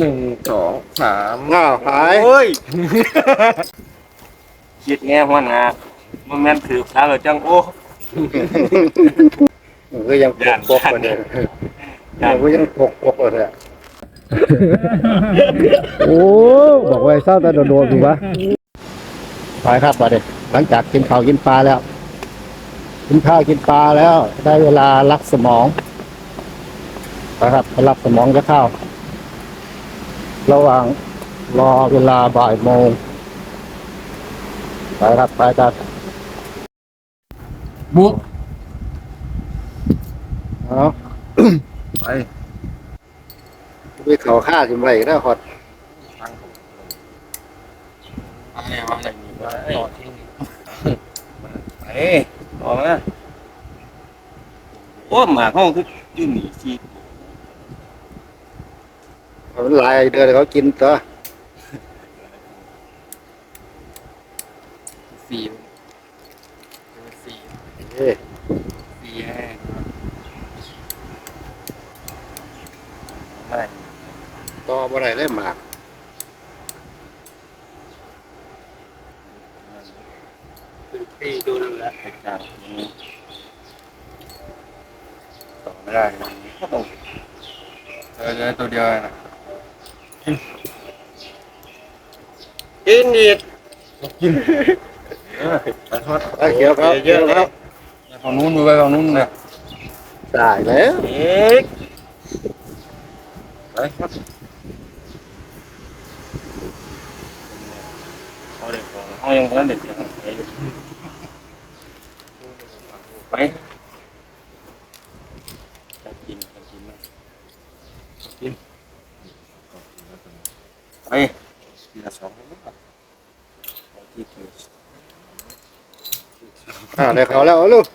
หนึ่งสองสามอ้าวหายโอ้ยคิดแง่หัวหน้ามันแม่นถือแล้วจังโอ้มันก็ยังปกปกไปเลยมันก็ยังปกปกไปเลยโอ้บอกไว้เศร้าแต่โดนๆถูกปะไปครับมาเด็กหลังจากกินข้าวกินปลาแล้ว กินข้าวกินปลาแล้ว ได้เวลารักสมองไปครับไปรับสมองจะเข้า ระหว่างรอเวลาบ่ายโมง ไปครับ ไปกันบุกเอาไปไปเขาฆ่าจิมไรนะฮอดอะไรวะอะไรนี่วะต่อทิ้งไปออกนะโอ้หมาห้องคืออยู่หนีสิ มันหลายเดือนเขากินตัวสี่สี่เอ้ยสี่แห้งไม่ต่อบ่ได้เลยหมาก ปีดูดูแล้ว ไปจ้างต่อไม่ได้นะก็ต้อง เออเลยตัวเดียวนะ กินอีก เออไปทอดไอ้เขียวครับเขียวครับไปฝั่งนู้นดูไปฝั่งนู้นนะได้แล้วอีกไปครับเอาเด็กของเอายังเพิ่นเด็กยังไปอยู่ไปจะกินจะกินไหมกินไปทีละสองเอาที่ถือ อ่าได้เขาแล้วเอาลูก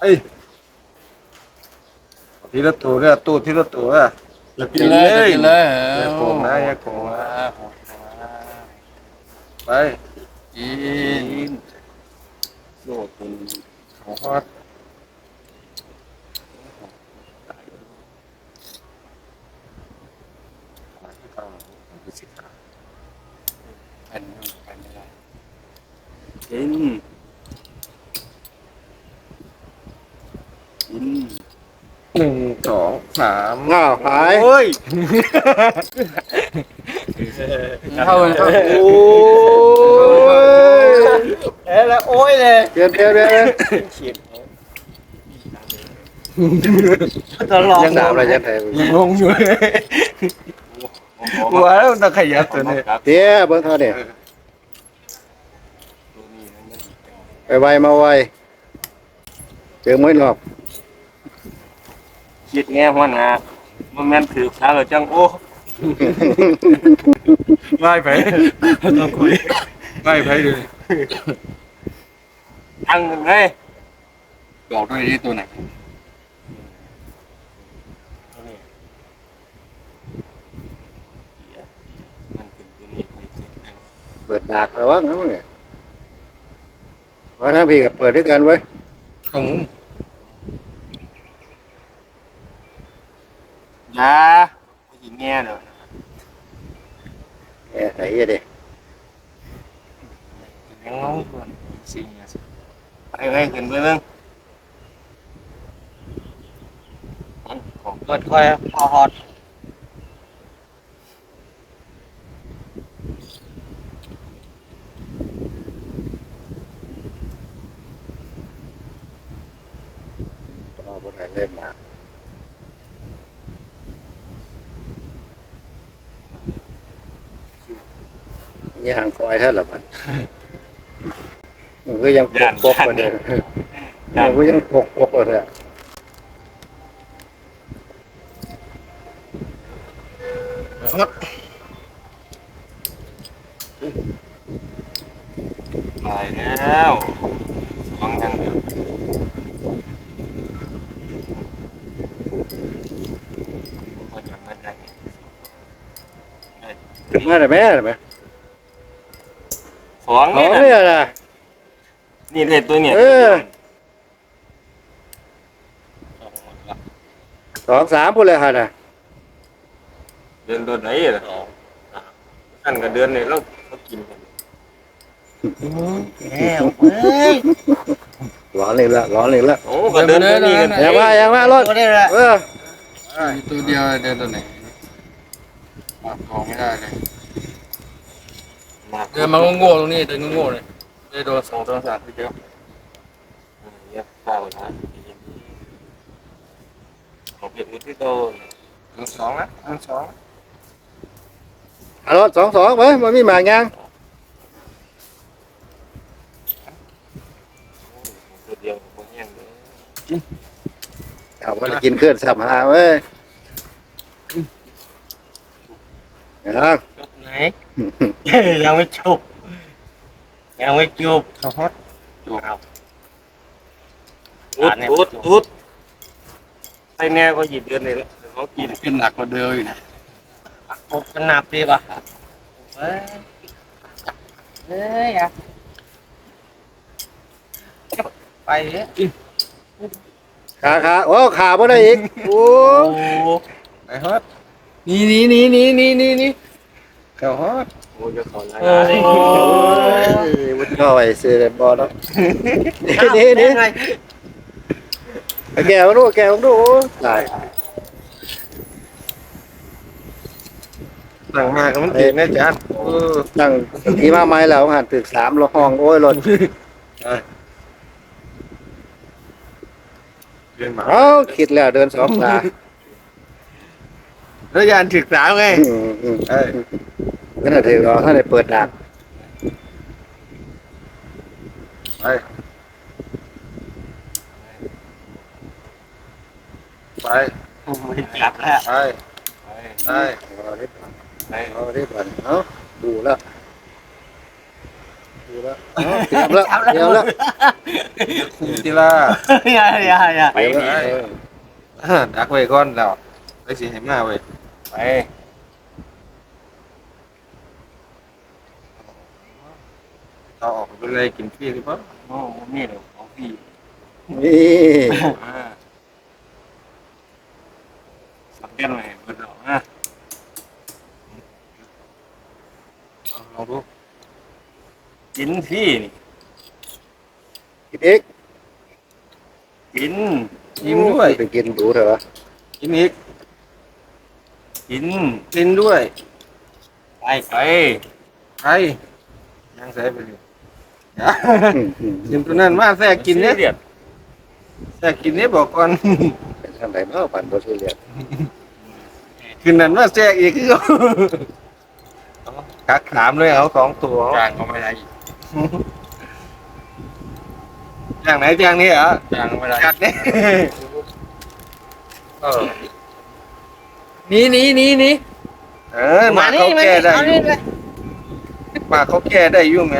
เอ้ยทีละตัวเนี่ยตู้ทีละตัวอะกินเลยกินเลยอย่าโกงนะอย่าโกงนะ ไปกินโลดเป็นเขาฮอด อันนี้อันไม่ได้ กินกินหนึ่งสองสามอ้าวหายโอ้ยเข้าเข้าโอ้ยเอ้แล้วโอ้ยเลยเดี๋ยวเดี๋ยวเดี๋ยวฉีดตลอดยังน้ำอะไรยังไงยังงงอยู่หัวแล้วมันตะขยับตัวนี้เดี๋ยวเบิ่งเท่านี้ ไปไวมาไวเจอมวยรอบคิดแง่หัวหน้ามันแม่นถือแล้วจังโอ้ไล่ไปต้องคุยไล่ไปดูอังไงบอกด้วยที่ตัวไหนมันเป็นตัวนี้ไปสิเปิดดากระวังนะมึงเนี่ย ว่าทั้งพี่กับเปิดด้วยกันไว้ยของ ยาไม่กินแง่เลยแหมไอ้เหี้ยเด็ยังงงก่อนสิไปไปขึ้นไปเบิ่งของกดค่อยพอฮอด ต่อบ่ได้เล่นหมาก ย่างคอยเท่าไหร่มันมันก็ยังปกปกไปเลยมันก็ยังปกปกไปเลยตายแล้วสองกันเดียวก็จะไม่ได้ถึงมาได้ไหมได้ไหม สองเอานี่เนี่ยนะนะนี่เลยตัวเนี่ยเออสองสามพูดเลยฮะนะเดือนเดือนไหนล่ะอันกับเดือนนี้เราเขากินกันแก้วเฮ้ยร้อนเลยละร้อนเลยละโอ้กับเดือนนี้กันยังว่ายังว่ารถตัวนี้แหละเออตัวเดียวเดินตัวไหนปากคอไม่ได้เลย มาเดินมาโง่ๆตรงนี้เดินโง่ๆเลยได้โดนสองโดนสามทีเดียวเนี่ยข้าวนะของเผ็ดมุดที่โตทั้งสองนะทั้งสองเอารถสองสองเว้ยมันมีหมากยังตัวเดียวมันแห้งเลยเอามันกินเคลื่อนสับหาเว้ยยังไหน ยังไม่จบยังไม่จบเขาฮอตจบครับอุดอุดอุดไอ้แน่ก็หยิบเดือนนี้แล้วเขากินขึ้นหนักกว่าเดิมอีกนะผมเป็นหนับดีป่ะเฮ้ยเฮ้ยอะไปเนี่ยขาขาโอ้ขาบ่ได้อีกโอ้โอ้ไอ้ฮอตนี่นี่นี่นี่นี่นี่ นี่เขาฮอตโอ้ยจะขอลาโอ้ยยมันเข้าไปซื้อเลยบอลแล้วนี่นี่นี่แกะมาดูแกะมาดูโอ้หลายสั่งมาก็มันติดนะจ๊ะเออตั้งที่มาไม้แล้วหันตึกสามรถห้องโอ้ยรถเรียนมาเอ้าคิดแล้วเดินสองขา แล้วยานศึกษาไงอืมอืมเอ้ยนั่นน่ะถือว่าถ้าได้เปิดด่านไปไปไม่จับแล้วไปไปไปเอาได้ก่อนไปเอาได้ก่อนเอ้าดูแล้วดูแล้วเอ้าเตรียมแล้วเตรียมแล้วคุทีละอย่าอย่าอย่าไปแล้วเอออ่าดักไว้ก่อนแล้วไปสิให้มาไว้ ไปเอาออกไปเลยกินฟรีหรือเปล่าโอ้นี่เดี๋ยวของพี่นี่อ่าสับกันไว้เบิดดอกนะเอาลองดูกินฟรีนี่กินอีกกินยิ้มด้วยไปกินดูเถอะวะกินอีก กินกินด้วยไปไปไปยังใส่ไปเลยอืมอืมกินตัวนั้นมาแทรกกินเนี่ยแทรกกินเนี่ยบอกก่อนเป็นทางไหนเนาะปั่นบ่ช่วยเหลือคืนนั้นมาแทรกอีกคือเอากักสามเลยเอาสองตัวจางก็ไม่ได้อีกอย่างไหนอย่างนี้เหรอจางก็ไม่ได้กักเนี่ยเออ นี่นี่นี่นี่เออหมาเขาแก้ได้อยู่หมาเขาแก้ได้อยู่ไหม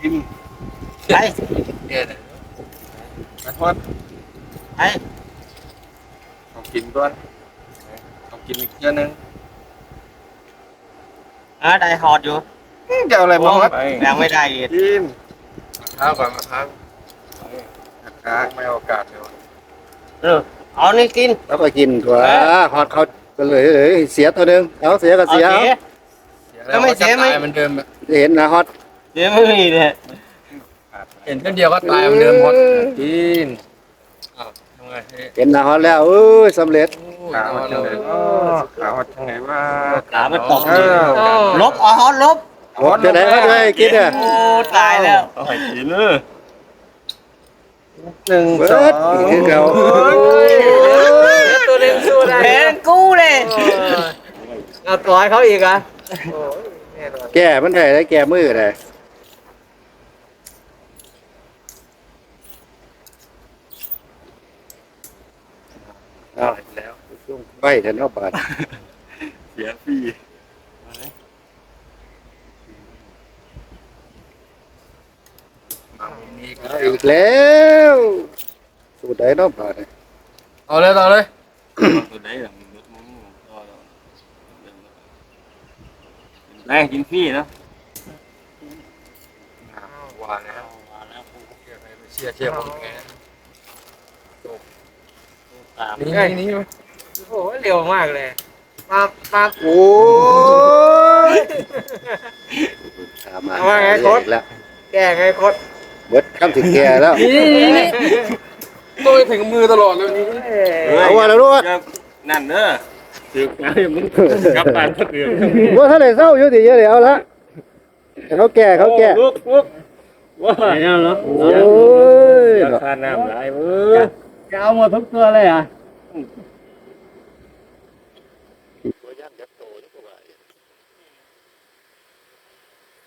กินไปแก้ได้ไปทอดไปเอากินก่อนเอากินอีกเยอะนึงอะได้ฮอตอยู่จะเอาอะไรมาฮอดยังไม่ได้อีกกินข้าวก่อนมาครับกากไม่เอาโอกาสเลยเออเอานี่กินแล้วก็กินตัวฮอดเขา ก็เลยเอ้ยเสียตัวหนึงเอาเสียก็เอาเสียเสีเอายแล้วไม่เสียไหม ตายเหมือนเดิมอะเห็นนะฮอตเสียไม่มีเลยเห็นแค่เดียวก็ตายเหมือนเดิมหมดกินทำไงเฮ้ยเห็นนะฮอตแล้วเอ้ยสำเร็จขาวัดจังไหนวะขาวัดจังไหนวะ ขามันตกเออ ลบอ๋อฮอตลบฮอตจะไหนฮอตเลยกินอะ โอ้ตายแล้วเอาไปกินเลยหนึ่งเบิสองดกินเขาตัว เล่นสู้ได้เห็นกูเลยเอาต่อยเขาอีกอะแก่มันได้ได้แก่มือได้เอาแล้วช่วงใบแต่นอกบาดเสียฟรีเอาอีกแล้วสูดได้นอกบาดเนี่ยเอาเลยต่อเลย ตัวไหนล่ะมันมุ้งแรงกินฟรีนะว่าแล้วเชียร์เชียร์ผมไงตามนี่นี่นี่โอ้โหเร็วมากเลย มามาโอ้ย ถามมาแล้วแกไงโคตร เบิดคำถึงแก่แล้ว ต้องไปถึงมือตลอดเลยนี่เอาว่าแล้วรู้ว่านั่นเด้อถือไงมึงกลับบ้านก็ถือว่าถ้าได้เศร้าอยู่ดีเยอะเดี๋ยวเอาละเขาแก่เขาแก่ลุกลุกว่าแล้วเนาะโอ้ยราคาน้ำหลายเว้ยจะเอาหมดทุกตัวเลยอะ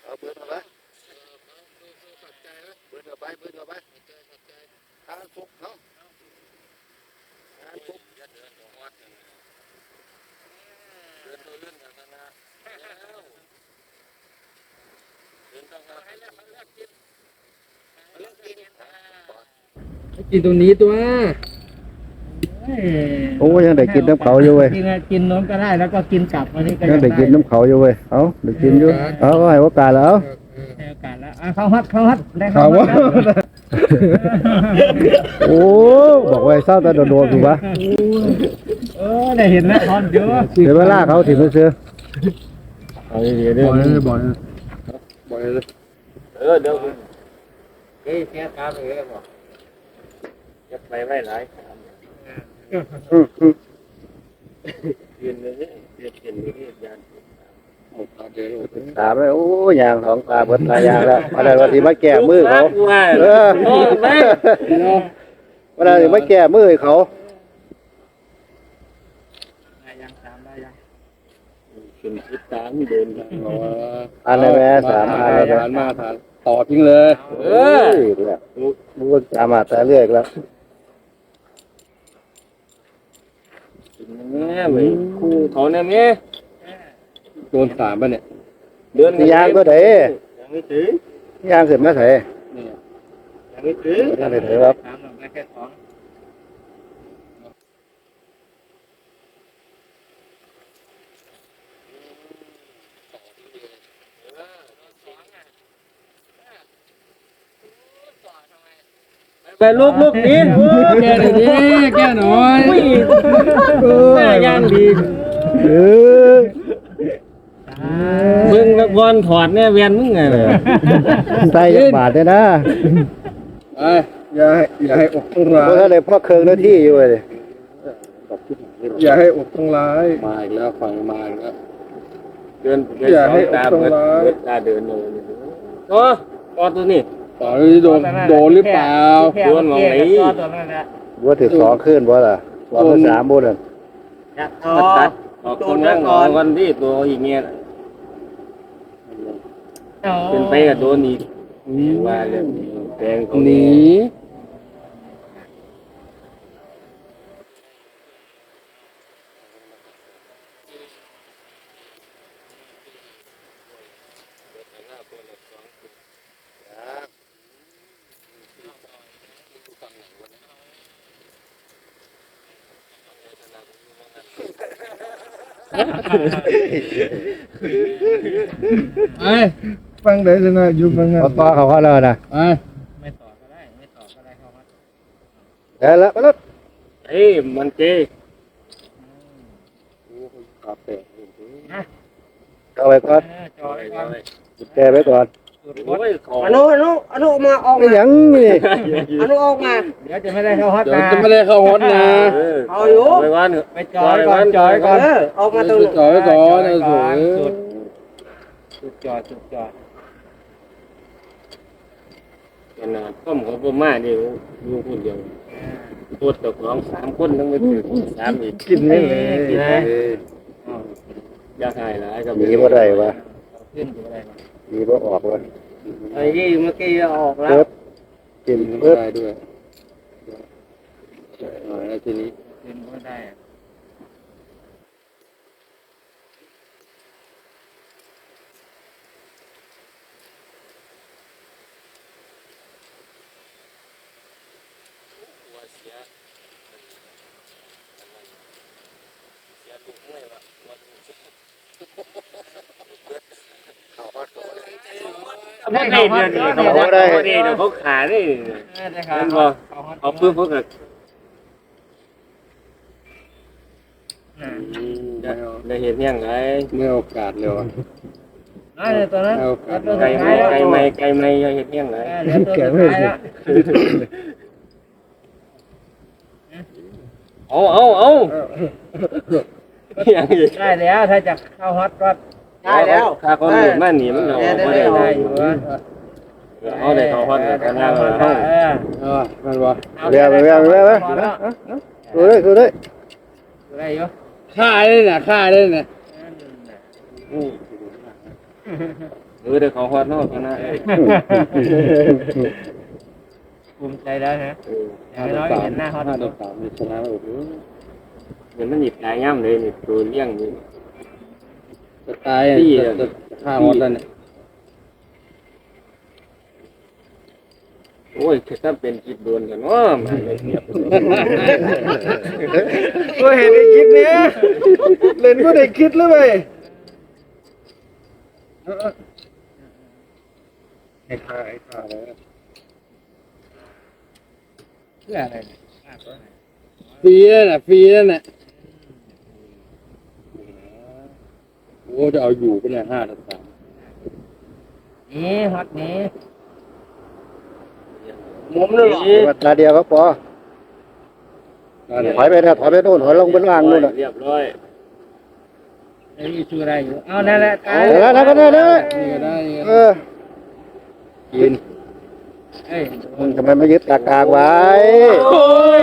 เอาเบิดเอาไปเบิดเอาไปเบิดเอาไปทานฟุกเนาะทานฟุก กินตัวนี้ตัวโอ้ยังได้กินน้ำเขาอยู่เว้ย กินกินน้ำก็ได้แล้วก็กินกลับอันนี้ก็ยังได้กินน้ำเขาอยู่เว้ย เอาได้กินอยู่ เอาให้โอกาสแล้วได้โอกาสแล้วอะเข้าฮัดเข้าฮัดได้เข้าฮัดแล้วโอ้ บอกไว้เศร้าแต่โดนๆถูกปะเออได้เห็นแล้วฮอตเยอะเดี๋ยวเวลาเขาถึงเสื้อเอาดีๆเด้อบ่อยเลยบ่อยเลยบ่อยเลยเออเดี๋ยวเฮ้ยแค่ตามไปเลยบ่ จะไปไว้หลายยืนเลยเรียกเห็นนี่ยานตาเดียวถามเลยโอ้ยางของปลาเบิดหลายอย่างแล้วมาได้วันที่มาแก้มือเขาเออม่มาได้มาแก้มือเขาได้ยังสามได้ยังขึ้นคิดตามเดินทางบอกว่าอันไหนแม่สามอันเลยฐานมาฐานต่อทิ้งเลยเออแล้วมึงตามาแต่เรื่อยแล้ว แม่เว้ยคู่เขาเนี่ยแม่โดนสามป่ะเนี่ย เดินยางก็ได้ยังไม่ถึงยางขึ้นมาใส่นี่ยังไม่ถึงยังได้ถือครับ สามหนึ่ง ได้แค่สองไปลูกลูกนี้แก้หน่อยดิแก้หน่อยแม่ย่างดีเออมึงนักบอลถอดเนี่ยเวียนมึงไงเลยใส่ยักบาทเลยนะไอ้อย่าให้อย่าให้อกต้องร้าเพราะยถ้าเลยพ่อเคืองหน้าที่อยู่เลยอย่าให้อกต้องร้ายมาอีกแล้วฟังมาอีกแล้วเดินอย่าให้ตาต้องเบิดร้ายเบิดตาเดินเลยโอ้พอตัวนี้ ต่อโดนโดนหรือเปล่าโดนมองไหนตัวนั้นแหละว่าถือสองขึ้นบ่ล่ะสองสามบุญอะตัดออกคนนั่งอนวันที่ตัวอีกเงี้ยเป็นไปกับโดนอีกว่าเรื่องแปลงเขาหนี ไอ้ฟังได้ชนะอยู่ฟังงั้นพอต่อเขาเขาแล้วนะไอ้ไม่ต่อก็ได้ ไม่ต่อก็ได้เข้าฮัดแล้วแล้วแล้วเอ้ยมันเจ๊ครับแต่เข้าไปก่อนจอยก่อนแก้ไปก่อน โอ้ยขออนุอนุอนุมาออกไม่มาหยังนี่อนุออกมาเดี๋ยวจะไม่ได้เข้าฮัดเดี๋ยวนะจะไม่ได้เข้าฮอตนะเออเอาอยู่ไปว่าเนอะ ไปจอยก่อนจอยก่อนเออออกมาตรงจอยก่อนนะสวยสุดสุดจอดสุดจอดขนาดต้มของผมมานี่ดูคนเดียวพูดตกน้องสามคนต้องไปถือสามอีกกินไม่เลยกินเอนะออยากหายหลายก็หนีบ่ได้วะขึ้นอยู่อะไรมา หนีบ่ออกวะไอ้ยี่เมื่อกี้ออกแล้วเพิ่มกินไม่เพิ่มได้ด้วยหน่อยแล้วทีนี้ขึ้นก็ได้ ไม่ได้เดี๋ยวนี้เขาบอกได้เดี๋ยวเขาขาได้ได้ครับเห็นบ่เอาปื้มเขาก็อืมได้ได้เห็นยังไงเมื่อโอกาสเร็วอะนั่นเลยตัวนั้นไก่ไม่ไก่ไม่ไก่ไม่เห็นยังไงเดี๋ยวตัวสุดท้าเอาเอาเอายังอีกได้แล้วถ้าจะเข้าฮอตก็ ได้แล้วถ้าเขาเห็นมันหนีมันก็ได้ไม่ได้ได้ได้ได้อยู่วะเอาได้เขาฮอดกันนะเออเขาเออเออมันวะเรียบเรียบเรียบเรียบดูด้วยดูด้วยได้อยู่ฆ่าได้น่ะฆ่าได้น่ะเออได้เขาฮอดนอกกันนะภูมิใจแล้วฮะอย่างน้อยเห็นหน้าฮอตห้าต่อสามชนะโอ้โหเห็นมันหยิบตายย่ำเลยนี่ตัวเลี้ยงนี่ จะตายอะจะจะฆ่าหมดแล้วเนี่ยโอ้ยถ้าเป็นคิดโดนกันว่ามาเลยเสียบก็เห็นไอ้คิดเนี้ยเล่นก็ได้คิดแล้วไปให้ฆ่าให้ฆ่าเลยเพื่ออะไรเนี่ยฟรีนั่นน่ะฟรีนั่นน่ะ โอ้จะเอาอยู่เป็นห้าต่อสามนี่ฮอตนี้มุมนั่นหรอตาเดียวก็พอถอยไปนะถอยไปโน่นถอยลงบนล่างนู่นน่ะเรียบร้อยเดี๋ยวมีชูอะไรอยู่เอานั่นแหละตายเดี๋ยวนะก็ได้นะนี่ก็ได้นี่ก็เอได้อกินเอ้ยมึงทำไมไม่ยึดตากากไว้โอ้ย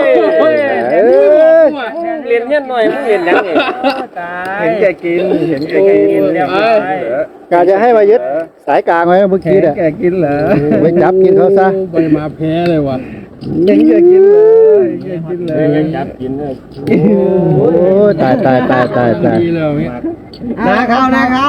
เออเรียนเงี้ยหน่อยมึงเรียนยังไงตายเห็นแกกิน เห็นแกกินเรียบร้อยกาจะให้มายึดสายกลางไว้เมื่อเห็กี้นเนี่ยแกกินเหรอไปจับกินเขาซะไปมาแพ้เลยว่ะเห็นแกกินเลยแกกินเลเรียยนจับกินเลยโอ้ยตายตายตายตายตาย ดีเลยเนี่ย นาเข้านาเข้า